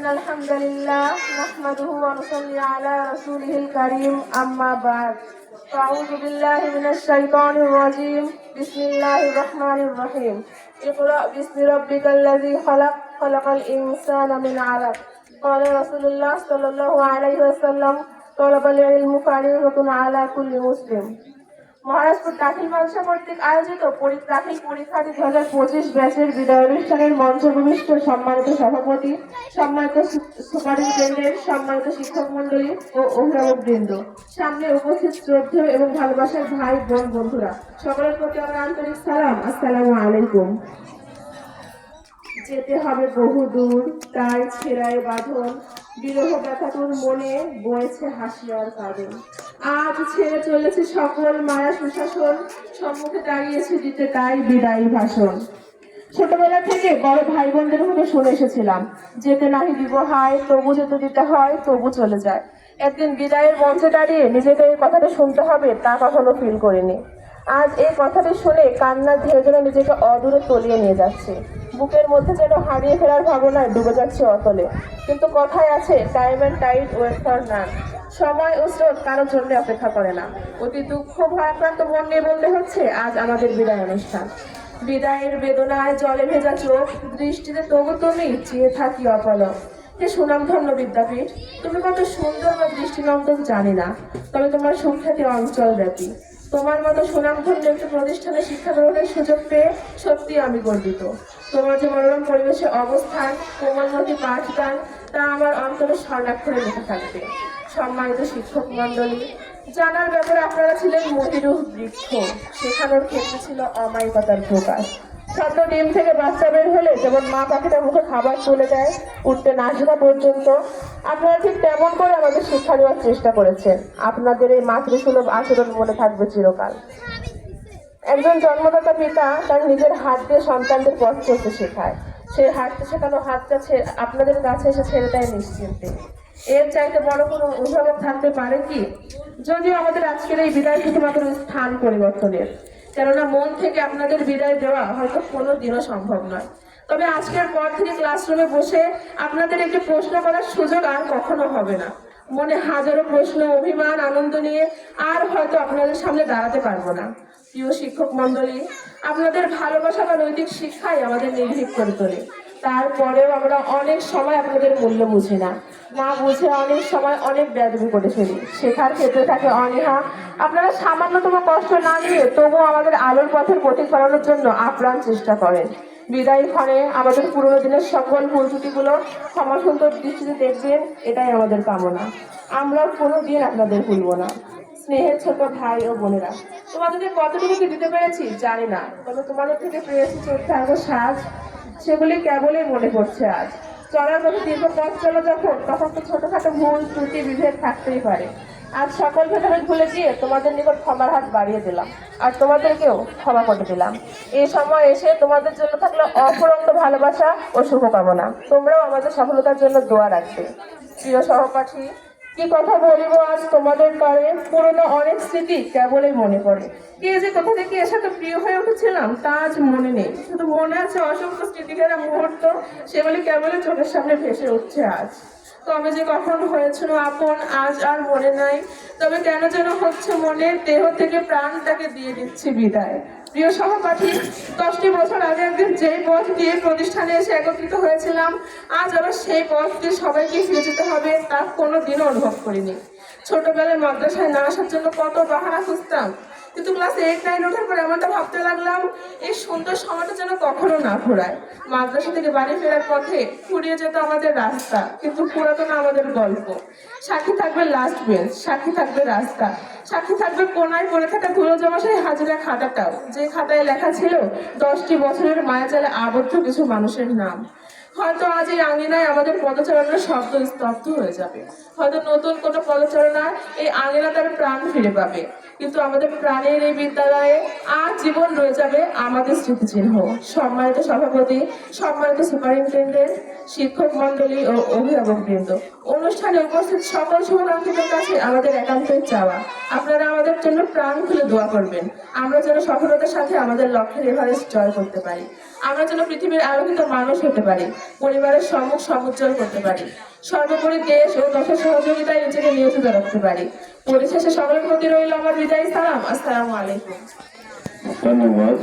إن الحمد لله نحمده ونصلي على رسوله الكريم. أما بعد أعوذ بالله من الشيطان الرجيم. بسم الله الرحمن الرحيم. اقرأ باسم ربك الذي خلق خلق الإنسان من علق. قال رسول الله صلى الله عليه وسلم طلب العلم فريضة على كل مسلم. মহারাজপুর দাখিল মাদ্রাসা কর্তৃক আয়োজিত দাখিল পরীক্ষার্থী দু হাজার পঁচিশ ব্যাচের বিদায় অনুষ্ঠানের মঞ্চ ভূমিষ্ঠ সম্মানিত সভাপতি, সম্মানিত সুপারিনটেন্ডেন্ট সম্মানিত শিক্ষক মন্ডলী ও অভিভাবক বৃন্দ সামনে উপস্থিত শ্রদ্ধেয় এবং ভালোবাসার ভাই, বোন, বন্ধুরা। সকলের প্রতি আমার আন্তরিক সালাম। আসসালামু আলাইকুম। যেতে হবে বহু দূর, তাই ছেড়ায় বাঁধন। বিরহ ব্যথাতুর মনে বয়েছে হাসি আর কাঁদন। আজ ছেড়ে চলেছে সকল মায়া সুশাসন, সম্মুখে দাঁড়িয়েছে দিতে তাই বিদায়ী ভাষণ। ছোটবেলা থেকে বড় ভাই বোনদের মতো শুনে এসেছিলাম। যেতে নাহি দিব, হায়, তবু যেতে দিতে হয়, তবু চলে যায়। একদিন বিদায়ের মঞ্চে দাঁড়িয়ে নিজেকে এই কথাটা শুনতে হবে, তা কখনো ফিল করিনি। আজ এই কথাটি শুনে কান্নার ধীরে ধীরে নিজেকে অদূরে তলিয়ে নিয়ে যাচ্ছে। বুকের মধ্যে যেন হারিয়ে ফেরার ভাবনায় ডুবে যাচ্ছে অতলে। কিন্তু কথায় আছে time and tide wait for none সময় ও স্রোত কারোর জন্য অপেক্ষা করে না। অতি দুঃখ, ভয়াক্রান্ত মন নিয়ে বললে হচ্ছে, আজ আমাদের বিদায় অনুষ্ঠান। বিদায়ের বেদনায় জলে ভেজা চোখ, দৃষ্টিতে তবু তুমি চেয়ে থাকি অপলক। হে সুনামধন্য বিদ্যাপীঠ, তুমি কত সুন্দর বা দৃষ্টিনন্দন জানি না, তবে তোমার সুখ্যাতি অঞ্চল ব্যাপী তোমার মতো সুনামধন্য একটি প্রতিষ্ঠানে শিক্ষা গ্রহণের সুযোগ পেয়ে সত্যি আমি গর্বিত। তোমার যে মনোরম পরিবেশে অবস্থান কোমলমতি পাঠদান তা আমার অন্তরে স্বর্ণাক্ষরে লেখা থাকবে। সম্মানিত শিক্ষক মণ্ডলী, জানার ব্যাপারে আপনারা ছিলেন মতিরূপ বৃক্ষ। শেখানোর ক্ষেত্রে ছিল অমায়িকতার প্রকাশ। সদ্য ডিম থেকে বাচ্চা বের হলে যেমন মা পাখিটা মুখে খাবার তুলে দেয় উঠতে না শেখা পর্যন্ত, আপনারা ঠিক তেমন করে আমাদের শিক্ষা দেওয়ার চেষ্টা করেছেন। আপনাদের এই মাতৃসুলভ আচরণ মনে থাকবে চিরকাল। একজন জন্মদাতা পিতা তার নিজের হাত দিয়ে সন্তানদের পথ চলতে শেখায়। সেই হাঁটতে শেখানো হাতটা আপনাদের কাছে এসে ছেড়ে দেয় নিশ্চিন্তে। এর চাইতে বড় কোনো অভিভাবক থাকতে পারে কি? যদিও আমাদের আজকের এই বিদায় শুধুমাত্র স্থান পরিবর্তনের। কেননা মন থেকে আপনাদের বিদায় দেওয়া হয়তো কোনো দিনও সম্ভব নয়। তবে আজকের পর থেকে ক্লাসরুমে বসে আপনাদের একটি প্রশ্ন করার সুযোগ আর কখনো হবে না। মনে হাজারো প্রশ্ন, অভিমান, আনন্দ নিয়ে আর হয়তো আপনাদের সামনে দাঁড়াতে পারব না। প্রিয় শিক্ষক মন্ডলী আপনাদের ভালোবাসা বা নৈতিক শিক্ষাই আমাদের নির্ভীক করে তোলে। তারপরেও আমরা অনেক সময় আপনাদের মূল্য বুঝি না। না বুঝে অনেক সময় অনেক ব্যাধি করে ফেলি। শেখার ক্ষেত্রে থাকে অনীহা। আপনারা সামান্যতম কষ্ট না নিয়ে তবুও আমাদের আলোর পথের করানোর জন্য আপ্রাণ চেষ্টা করেন। বিদায় ক্ষণে আমাদের পুরোনো দিনের সকল ত্রুটিগুলো ক্ষমা সুন্দর দৃষ্টিতে দেখবেন, এটাই আমাদের কামনা। আমরা কোনো দিন আপনাদের ভুলবো না। স্নেহের ছোট ভাই ও বোনেরা, তোমাদেরকে কতটুকু দিতে পেরেছি জানি না, তবে তোমাদের থেকে পেয়েছি আগো সাজ সেগুলি কেবলই মনে পড়ছে আজ। চলার পথে দীর্ঘ পথ চলো যখন, তখন তো ছোটখাটো ভুল, ত্রুটি, বিভেদ থাকতেই পারে। আজ সকল ভেদাভেদ ভুলে গিয়ে তোমাদের নিকট ক্ষমার হাত বাড়িয়ে দিলাম, আর তোমাদেরকেও ক্ষমা করে দিলাম। এই সময় এসে তোমাদের জন্য থাকল অফুরন্ত ভালোবাসা ও শুভকামনা। তোমরাও আমাদের সফলতার জন্য দোয়া রাখবে। প্রিয় সহপাঠী কি কথা বলব আজ তোমাদের কারে পুরোনো অনেক স্মৃতি কেবলই মনে পড়ে। কে যে কোথা থেকে এর তো প্রিয় হয়ে উঠেছিলাম, তা আজ মনে নেই। শুধু মনে আছে অসংখ্য স্মৃতিকারা মুহূর্ত, সেগুলি কেবলই চোখের সামনে ভেসে উঠছে আজ। তবে যে কখন হয়েছিল আপন আজ আর মনে নাই। তবে কেন যেন হচ্ছে মনে দেহ থেকে প্রাণ তাকে দিয়ে দিচ্ছি বিদায়। প্রিয় সহপাঠী, দশটি বছর আগে একদিন যেই পথ দিয়ে প্রতিষ্ঠানে এসে একত্রিত হয়েছিলাম, আজ আবার সেই পথ দিয়ে সবাইকে ফিরে যেতে হবে তা কোনো দিনও অনুভব করিনি। ছোটবেলায় মাদ্রাসায় না আসার জন্য কত বাহানা খুঁজতাম। কিন্তু ক্লাস এইট নাইন ওঠার পরে এমনটা ভাবতে লাগলাম, এই সুন্দর সময়টা যেন কখনো না ঘোরায়। মাদ্রাসা থেকে বাড়ি ফেরার পথে ফুরিয়ে যেত আমাদের রাস্তা, কিন্তু পুরাতন আমাদের গল্প। সাক্ষী থাকবে লাস্ট বেঞ্চ সাক্ষী থাকবে রাস্তা। সাক্ষী থাকবে কোনায় পড়ে থাকা ধুলো জমা সেই হাজিরা খাতাটাও। যে খাতায় লেখা ছিল, দশটি বছরের মায়াজালে আবদ্ধ কিছু মানুষের নাম। হয়তো আজ এই আঙিনায় আমাদের পদচারণার শব্দ স্তব্ধ হয়ে যাবে। হয়তো নতুন কোনো পদচারণায় এই আঙিনা তার প্রাণ ফিরে পাবে। কিন্তু আমাদের প্রাণের এই বিদ্যালয়ে আর জীবন রয়ে যাবে আমাদের স্মৃতিচিহ্ন। সম্মানিত সভাপতি, সম্মানিত সুপারিনটেন্ডেন্ট, শিক্ষক মন্ডলী ও অভিভাবক বৃন্দ অনুষ্ঠানে উপস্থিত সকল শুভাকাঙ্ক্ষীদের কাছে আমাদের একান্তই চাওয়া। আপনারা আমাদের জন্য প্রাণ খুলে দোয়া করবেন। আমরা যেন সফলতার সাথে আমাদের লক্ষ্যের এভারেস্ট জয় করতে পারি। আমরা যেন পৃথিবীর আলোকিত মানুষ হতে পারি, পরিবারের সম্মুখ সমুজ্জ্বল করতে পারি, সর্বোপরি দেশ ও দশের সহযোগিতায় নিজেকে নিয়োজিত রাখতে পারি। পরিশেষে সকলের প্রতি রইল আমার বিদায় সালাম। আসসালাম আলাইকুম। ধন্যবাদ।